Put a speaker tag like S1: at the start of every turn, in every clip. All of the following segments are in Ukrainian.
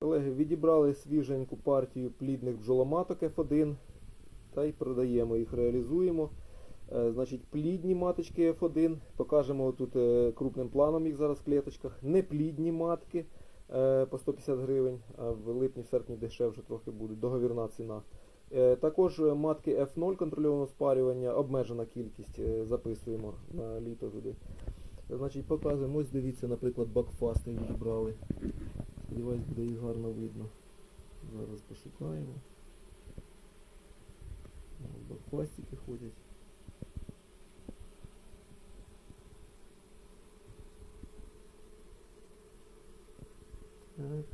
S1: Колеги, відібрали свіженьку партію плідних бджоломаток F1 та й продаємо їх, реалізуємо. Е, Значить, плідні маточки F1, покажемо тут е, крупним планом їх зараз в клеточках. Неплідні матки е, по 150 гривень, а в липні, в серпні дешевше трохи будуть, договірна ціна. Також матки F0 контрольованого спарювання, обмежена кількість, записуємо на літо туди. Значить, показуємо, ось дивіться, наприклад, бакфасти відібрали. Сподіваюсь, буде їх гарно видно. Зараз пошукаємо. О, Бакфастики ходять. Так,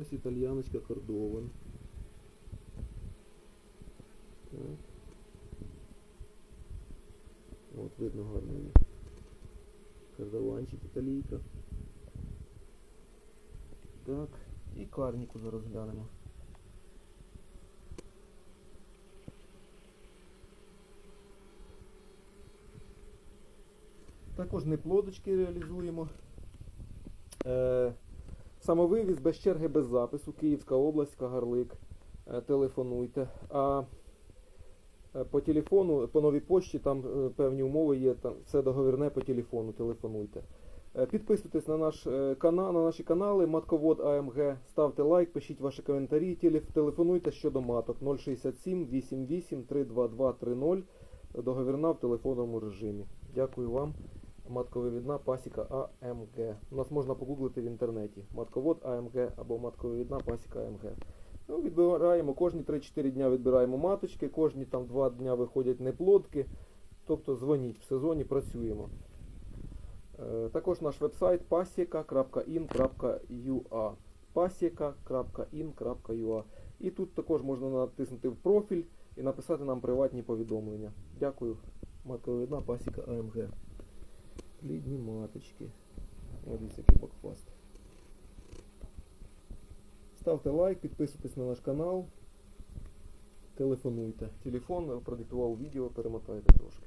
S1: ось італьяночка кордован. Так. От видно гарно. Кордованчик італійка. Так, і карніку зараз глянемо. Також неплодочки реалізуємо. Е, самовивіз без черги, без запису. Київська область, Кагарлик. Е, телефонуйте. А е, по телефону, по новій пошті, там е, певні умови є, там все договірне по телефону, телефонуйте. Е, Підписуйтесь на наш е, канал, на наші канали Матковод АМГ, ставте лайк, пишіть ваші коментарі, телефонуйте щодо маток 067 88 322 30, договірна в телефонному режимі. Дякую вам. Матковивідна пасіка АМГ. У нас можна погуглити в інтернеті. Матковод АМГ або матковивідна пасіка АМГ. Ну, відбираємо кожні 3-4 дня відбираємо маточки, кожні там 2 дня виходять неплодки. Тобто дзвоніть в сезоні, працюємо. Е, Також наш вебсайт pasieka.in.ua pasieka.in.ua І тут також можна натиснути в профіль і написати нам приватні повідомлення. Дякую. Матковидна пасіка АМГ. Плідні маточки. Ось який бакфаст. Ставте лайк, підписуйтесь на наш канал. Телефонуйте. Телефон продиктував відео, перемотайте трошки.